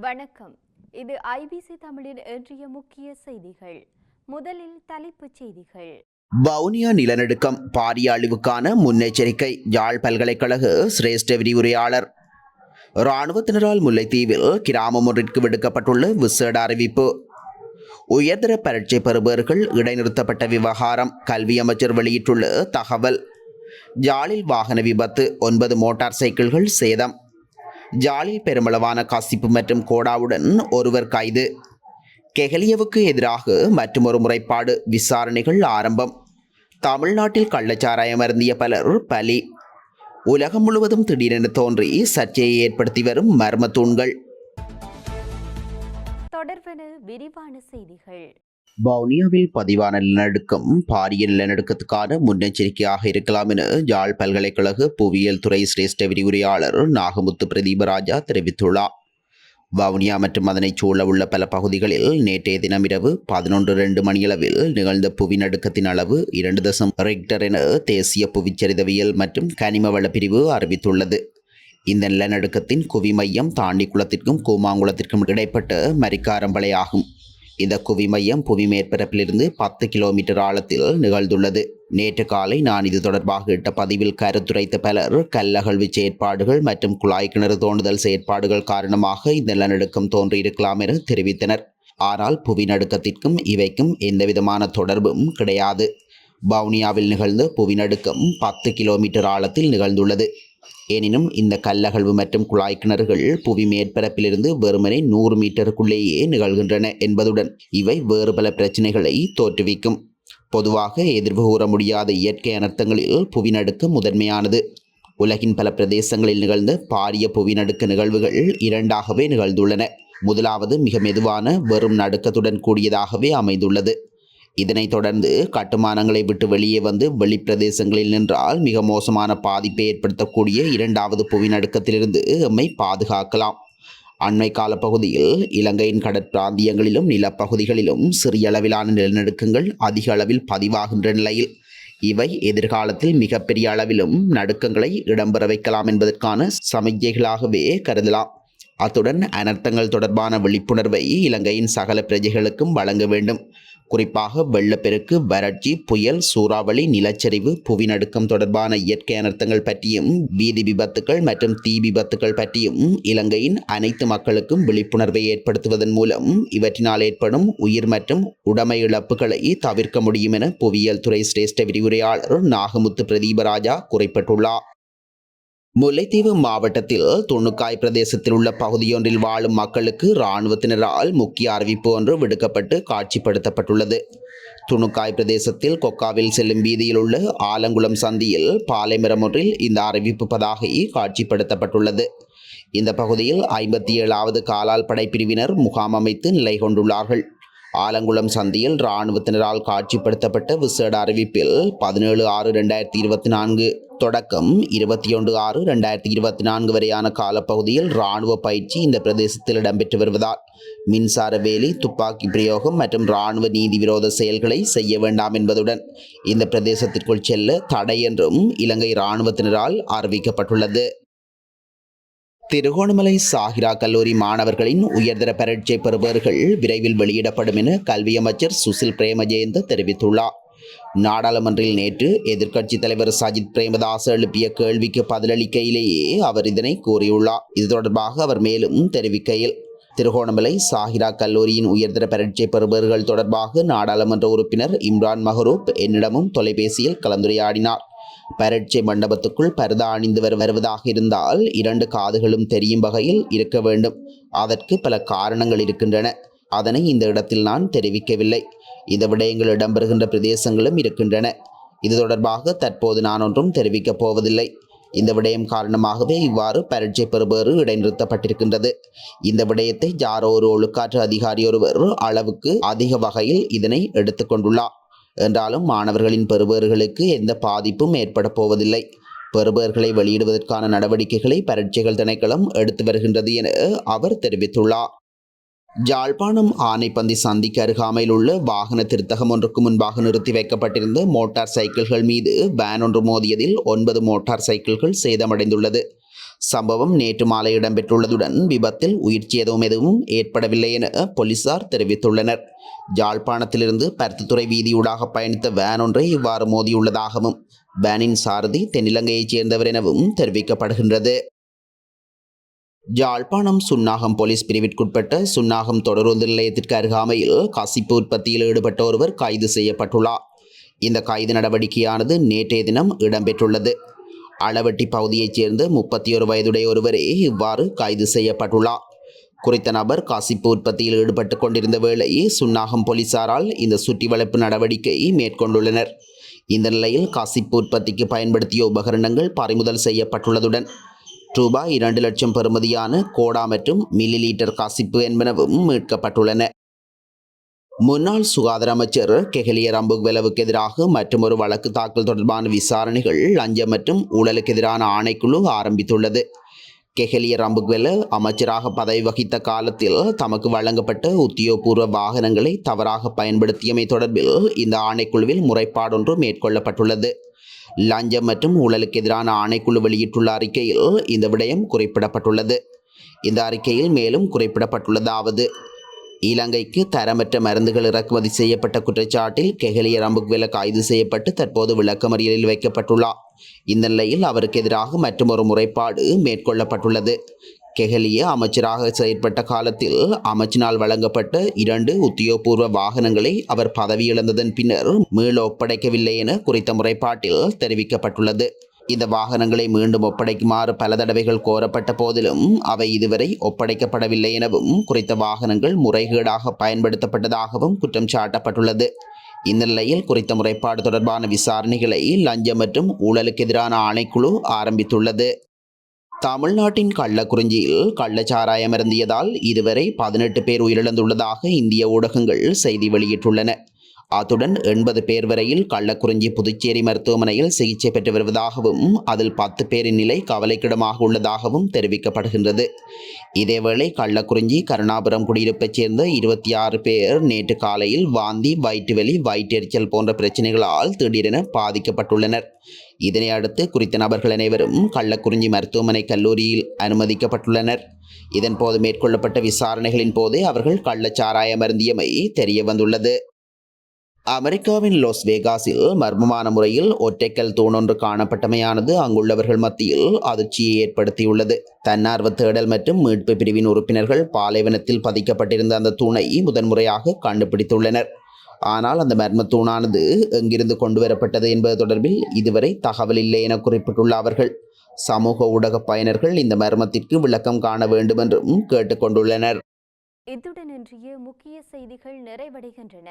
வணக்கம். இது ஐபிசி தமிழின் இன்றைய முக்கிய செய்திகள். முதலில் தலைப்புச் செய்திகள். வவுனியா நிலநடுக்கம் பாரிய அழிவுக்கான முன்னெச்சரிக்கை யாழ் பல்கலைக்கழக சிரேஷ்ட விரிவுரையாளர். இராணுவத்தினரால் முல்லைத்தீவில் கிராமம் ஒன்றிற்கு விடுக்கப்பட்டுள்ள விசேட அறிவிப்பு. உயர்தர பரீட்சை பெறுபவர்கள் இடைநிறுத்தப்பட்ட விவகாரம் கல்வி அமைச்சர் வெளியிட்டுள்ள தகவல். யாழில் வாகன விபத்து ஒன்பது மோட்டார் சைக்கிள்கள் சேதம். ஜாலில் பெருமளவான கசிப்பு மற்றும் கோடாவுடன் ஒருவர் கைது. கெஹலியவுக்கு எதிராக மற்றொரு முறைப்பாடு விசாரணைகள் ஆரம்பம். தமிழ்நாட்டில் கள்ளச்சாராயம் அருந்திய பலர் பலி. உலகம் முழுவதும் திடீரென தோன்றி சர்ச்சையை ஏற்படுத்தி வரும் மர்ம தூண்கள். தொடர்பான விரிவான செய்திகள். வவுனியாவில் பதிவான நிலநடுக்கம் பாரிய நிலநடுக்கத்துக்கான முன்னெச்சரிக்கையாக இருக்கலாம் என யாழ் பல்கலைக்கழக புவியியல் துறை சிரேஷ்ட விரிவுரையாளர் நாகமுத்து பிரதீபராஜா தெரிவித்துள்ளார். வவுனியா மற்றும் அதனைச் சூழ உள்ள பல பகுதிகளில் நேற்றைய தினம் இரவு பதினொன்று ரெண்டு மணியளவில் நிகழ்ந்த புவிநடுக்கத்தின் அளவு இரண்டு தசம் ரெக்டர் என தேசிய புவிச்சரிதவியல் மற்றும் கனிம பிரிவு அறிவித்துள்ளது. இந்த நிலநடுக்கத்தின் குவி மையம் தாண்டிக்குளத்திற்கும் கூமாங்குளத்திற்கும் இடைப்பட்ட மரிக்காரம்பளை ஆகும் இந்த குவி மையம் புவி மேற்பரப்பிலிருந்து பத்து கிலோமீட்டர் ஆழத்தில் நிகழ்ந்துள்ளது. நேற்று காலை நான் இது தொடர்பாக இட்ட பதிவில் கருத்துரைத்த பலர் கல்லகழ்வு செயற்பாடுகள் மற்றும் குழாய் கிணறு தோண்டுதல் செயற்பாடுகள் காரணமாக இந்த நிலநடுக்கம் தோன்றியிருக்கலாம் என தெரிவித்தனர். ஆனால் புவி நடுக்கத்திற்கும் இவைக்கும் எந்தவிதமான தொடர்பும் கிடையாது. வவுனியாவில் நிகழ்ந்த புவிநடுக்கம் பத்து கிலோமீட்டர் ஆழத்தில் நிகழ்ந்துள்ளது. எனினும் இந்த கல்லகழ்வு மற்றும் குழாய் கிணறுகள் புவி மேற்பரப்பிலிருந்து வெறுமனே நூறு மீட்டருக்குள்ளேயே நிகழ்கின்றன என்பதுடன் இவை வேறு பல பிரச்சனைகளை தோற்றுவிக்கும். பொதுவாக எதிர்வு கூற முடியாத இயற்கை அனர்த்தங்களில் புவிநடுக்கம் முதன்மையானது. உலகின் பல பிரதேசங்களில் நிகழ்ந்த பாரிய புவிநடுக்க நிகழ்வுகள் இரண்டாகவே நிகழ்ந்துள்ளன. முதலாவது மிக மெதுவான வெறும் நடுக்கத்துடன் கூடியதாகவே அமைந்துள்ளது. இதனைத் தொடர்ந்து கட்டுமானங்களை விட்டு வெளியே வந்து வெளிப்பிரதேசங்களில் நின்றால் மிக மோசமான பாதிப்பை ஏற்படுத்தக்கூடிய இரண்டாவது புவிநடுக்கத்திலிருந்து எம்மை பாதுகாக்கலாம். அண்மை கால பகுதியில் இலங்கையின் கடற்பிராந்தியங்களிலும் நிலப்பகுதிகளிலும் சிறிய அளவிலான நிலநடுக்கங்கள் அதிக அளவில் பதிவாகின்ற நிலையில் இவை எதிர்காலத்தில் மிகப்பெரிய அளவிலும் நடுக்கங்களை இடம்பெற வைக்கலாம் என்பதற்கான சமிக்ஞைகளாகவே கருதலாம். அத்துடன் அனர்த்தங்கள் தொடர்பான விழிப்புணர்வை இலங்கையின் சகல பிரஜைகளுக்கும் வழங்க வேண்டும். குறிப்பாக வெள்ளப்பெருக்கு வறட்சி புயல் சூறாவளி நிலச்சரிவு புவிநடுக்கம் தொடர்பான இயற்கை அனர்த்தங்கள் பற்றியும் வீதி விபத்துக்கள் மற்றும் தீ விபத்துக்கள் பற்றியும் இலங்கையின் அனைத்து மக்களுக்கும் விழிப்புணர்வை ஏற்படுத்துவதன் மூலம் இவற்றினால் ஏற்படும் உயிர் மற்றும் உடைமை இழப்புகளை தவிர்க்க முடியும் என புவியியல் துறை சிரேஷ்ட விரிவுரையாளர் நாகமுத்து பிரதீபராஜா குறிப்பிட்டுள்ளார். முல்லைத்தீவு மாவட்டத்தில் துணுக்காய் பிரதேசத்தில் உள்ள பகுதியொன்றில் வாழும் மக்களுக்கு இராணுவத்தினரால் முக்கிய அறிவிப்பு ஒன்று விடுக்கப்பட்டு காட்சிப்படுத்தப்பட்டுள்ளது. துணுக்காய் பிரதேசத்தில் கொக்காவில் செல்லும் வீதியில் உள்ள ஆலங்குளம் சந்தியில் பாலைமரம் ஒன்றில் இந்த அறிவிப்பு பதாகை காட்சிப்படுத்தப்பட்டுள்ளது. இந்த பகுதியில் ஐம்பத்தி ஏழாவது காலால் படைப்பிரிவினர் முகாம் அமைத்து நிலை கொண்டுள்ளார்கள். ஆலங்குளம் சந்தியில் இராணுவத்தினரால் காட்சிப்படுத்தப்பட்ட விசேட அறிவிப்பில் பதினேழு ஆறு ரெண்டாயிரத்தி இருபத்தி நான்கு தொடக்கம் இருபத்தி ஒன்று ஆறு ரெண்டாயிரத்தி இருபத்தி நான்கு வரையான காலப்பகுதியில் இராணுவ பயிற்சி இந்த பிரதேசத்தில் இடம்பெற்று வருவதால் மின்சார வேலி துப்பாக்கி பிரயோகம் மற்றும் இராணுவ நீதி விரோத செயல்களை செய்ய வேண்டாம் என்பதுடன் இந்த பிரதேசத்திற்குள் செல்ல தடை என்றும் இலங்கை இராணுவத்தினரால் அறிவிக்கப்பட்டுள்ளது. திருகோணமலை சாகிரா கல்லூரி மாணவர்களின் உயர்தர பரீட்சை பெறுபவர்கள் விரைவில் வெளியிடப்படும் என கல்வி அமைச்சர் சுசில் பிரேமஜெயந்த தெரிவித்துள்ளார். நாடாளுமன்றில் நேற்று எதிர்க்கட்சித் தலைவர் சஜித் பிரேமதாஸ் எழுப்பிய கேள்விக்கு பதிலளிக்கையிலேயே அவர் இதனை கூறியுள்ளார். இது தொடர்பாக அவர் மேலும் தெரிவிக்கையில் திருகோணமலை சாகிரா கல்லூரியின் உயர்தர பரீட்சை பெறுபவர்கள் தொடர்பாக நாடாளுமன்ற உறுப்பினர் இம்ரான் மஹரூப் என்னிடமும் தொலைபேசியில் கலந்துரையாடினார். பரட்சை மண்டபத்துக்குள் பரதா அணிந்து வரு வருவதாக இருந்தால் இரண்டு காதுகளும் தெரியும் வகையில் இருக்க வேண்டும். அதற்கு பல காரணங்கள் இருக்கின்றன. அதனை இந்த இடத்தில் நான் தெரிவிக்கவில்லை. இந்த விடயங்கள் இடம்பெறுகின்ற பிரதேசங்களும் இருக்கின்றன. இது தொடர்பாக தற்போது நான் ஒன்றும் தெரிவிக்கப் போவதில்லை. இந்த விடயம் காரணமாகவே இவ்வாறு பரீட்சை பெறுபேறு இடைநிறுத்தப்பட்டிருக்கின்றது. இந்த விடயத்தை யாரோ ஒரு ஒழுக்காற்று அதிகாரி ஒருவர் அளவுக்கு அதிக வகையில் இதனை எடுத்துக்கொண்டுள்ளார். என்றாலும் மாணவர்களின் பெறுபேறுகளுக்கு எந்த பாதிப்பும் ஏற்பட போவதில்லை. பெறுபவர்களை வெளியிடுவதற்கான நடவடிக்கைகளை பரீட்சைகள் திணைக்களம் எடுத்து வருகின்றது என அவர் தெரிவித்துள்ளார். ஜாழ்ப்பாணம் ஆனைப்பந்தி சந்திக்கு அருகாமையில் உள்ள வாகன திருத்தகம் ஒன்றுக்கு முன்பாக நிறுத்தி வைக்கப்பட்டிருந்த மோட்டார் சைக்கிள்கள் மீது வேன் ஒன்று மோதியதில் ஒன்பது மோட்டார் சைக்கிள்கள் சேதமடைந்துள்ளது. சம்பவம் நேற்று மாலை இடம்பெற்றுள்ளதுடன் விபத்தில் உயிர் சேதம் எதுவும் ஏற்படவில்லை என போலீசார் தெரிவித்துள்ளனர். யாழ்ப்பாணத்திலிருந்து பருத்தித்துறை வீதியூடாக பயணித்த வேன் ஒன்றை இவ்வாறு மோதியுள்ளதாகவும் வேனின் சாரதி தென்னிலங்கையைச் சேர்ந்தவர் எனவும் தெரிவிக்கப்படுகின்றது. யாழ்ப்பாணம் சுன்னாகம் போலீஸ் பிரிவிற்குட்பட்ட சுன்னாகம் தொடருந்து நிலையத்திற்கு அருகாமையில் கசிப்பு உற்பத்தியில் ஈடுபட்ட ஒருவர் கைது செய்யப்பட்டுள்ளார். இந்த கைது நடவடிக்கையானது நேற்றைய தினம் இடம்பெற்றுள்ளது. அளவட்டி பகுதியைச் சேர்ந்த முப்பத்தி ஒரு வயதுடைய ஒருவரே இவ்வாறு கைது செய்யப்பட்டுள்ளார். குறித்த நபர் காசிப்பு உற்பத்தியில் ஈடுபட்டு கொண்டிருந்த வேளை சுன்னாகம் போலீசாரால் இந்த சுற்றி வளைப்பு நடவடிக்கை மேற்கொண்டுள்ளனர். இந்த நிலையில் காசிப்பு உற்பத்திக்கு பயன்படுத்திய உபகரணங்கள் பறிமுதல் செய்யப்பட்டுள்ளதுடன் ரூபாய் இரண்டு லட்சம் பெறுமதியான கோடா மற்றும் மில்லி லீட்டர் காசிப்பு என்பனவும் மீட்கப்பட்டுள்ளன. முன்னாள் சுகாதார அமைச்சர் கெஹலிய ரம்புக்வெலவுக்கு எதிராக மற்றொரு வழக்கு தாக்கல் தொடர்பான விசாரணைகள் லஞ்சம் மற்றும் ஊழலுக்கு எதிரான ஆணைக்குழு ஆரம்பித்துள்ளது. கெஹலிய ரம்புக்வெல அமைச்சராக பதவி வகித்த காலத்தில் தமக்கு வழங்கப்பட்ட உத்தியோகபூர்வ வாகனங்களை தவறாக பயன்படுத்தியமை தொடர்பில் இந்த ஆணைக்குழுவில் முறைப்பாடொன்று மேற்கொள்ளப்பட்டுள்ளது. லஞ்சம் மற்றும் ஊழலுக்கு எதிரான ஆணைக்குழு வெளியிட்டுள்ள அறிக்கையில் இந்த விடயம் குறிப்பிடப்பட்டுள்ளது. இந்த அறிக்கையில் மேலும் குறிப்பிடப்பட்டுள்ளதாவது இலங்கைக்கு தரமற்ற மருந்துகள் இறக்குமதி செய்யப்பட்ட குற்றச்சாட்டில் கெஹலிய ரம்புக்வெல கைது செய்யப்பட்டு தற்போது விளக்கமறியலில் வைக்கப்பட்டுள்ளார். இந்த நிலையில் அவருக்கு எதிராக மற்றொரு முறைப்பாடு மேற்கொள்ளப்பட்டுள்ளது. கெஹலிய அமைச்சராக செயற்பட்ட காலத்தில் அமைச்சினால் வழங்கப்பட்ட இரண்டு உத்தியோகபூர்வ வாகனங்களை அவர் பதவி இழந்ததன் பின்னர் மீள ஒப்படைக்கவில்லை என குறித்த முறைப்பாட்டில் தெரிவிக்கப்பட்டுள்ளது. இந்த வாகனங்களை மீண்டும் ஒப்படைக்குமாறு பல தடவைகள் கோரப்பட்ட போதிலும் அவை இதுவரை ஒப்படைக்கப்படவில்லை எனவும் குறித்த வாகனங்கள் முறைகேடாக பயன்படுத்தப்பட்டதாகவும் குற்றம் சாட்டப்பட்டுள்ளது. இந்த நிலையில் குறித்த முறைப்பாடு தொடர்பான விசாரணைகளை லஞ்சம் மற்றும் ஊழலுக்கு எதிரான ஆணைக்குழு ஆரம்பித்துள்ளது. தமிழ்நாட்டின் கள்ளக்குறிஞ்சியில் கள்ளச்சாராயம் இருந்தியதால் இதுவரை பதினெட்டு பேர் உயிரிழந்துள்ளதாக இந்திய ஊடகங்கள் செய்தி வெளியிட்டுள்ளன. அத்துடன் எண்பது பேர் வரையில் கள்ளக்குறிஞ்சி புதுச்சேரி மருத்துவமனையில் சிகிச்சை பெற்று வருவதாகவும் அதில் பத்து பேரின் நிலை கவலைக்கிடமாக உள்ளதாகவும் தெரிவிக்கப்படுகின்றது. இதேவேளை கள்ளக்குறிஞ்சி கருணாபுரம் குடியிருப்பைச் சேர்ந்த இருபத்தி ஆறு பேர் நேற்று காலையில் வாந்தி வயிற்றுவலி வயிற்றெரிச்சல் போன்ற பிரச்சனைகளால் திடீரென பாதிக்கப்பட்டுள்ளனர். இதனை அடுத்து குறித்த நபர்கள் அனைவரும் கள்ளக்குறிஞ்சி மருத்துவமனை கல்லூரியில் அனுமதிக்கப்பட்டுள்ளனர். இதன்போது மேற்கொள்ளப்பட்ட விசாரணைகளின் போது அவர்கள் கள்ளச்சாராயம் அருந்தியமை தெரிய வந்துள்ளது அமெரிக்காவின் லாஸ் வேகாஸில் மர்மமான முறையில் ஒற்றைக்கல் தூணொன்று காணப்பட்டமையானது அங்குள்ளவர்கள் மத்தியில் அதிர்ச்சியை ஏற்படுத்தியுள்ளது. தன்னார்வ தேடல் மற்றும் மீட்பு பிரிவின் உறுப்பினர்கள் பாலைவனத்தில் பதிக்கப்பட்டிருந்த அந்த தூணை முதன்முறையாக கண்டுபிடித்துள்ளனர். ஆனால் அந்த மர்ம தூணானது எங்கிருந்து கொண்டு வரப்பட்டது என்பது தொடர்பில் இதுவரை தகவல் இல்லை என குறிப்பிட்டுள்ள அவர்கள். சமூக ஊடக பயனர்கள் இந்த மர்மத்திற்கு விளக்கம் காண வேண்டும் என்றும் கேட்டுக்கொண்டுள்ளனர். இத்துடன் இன்றைய முக்கிய செய்திகள் நிறைவடைகின்றன.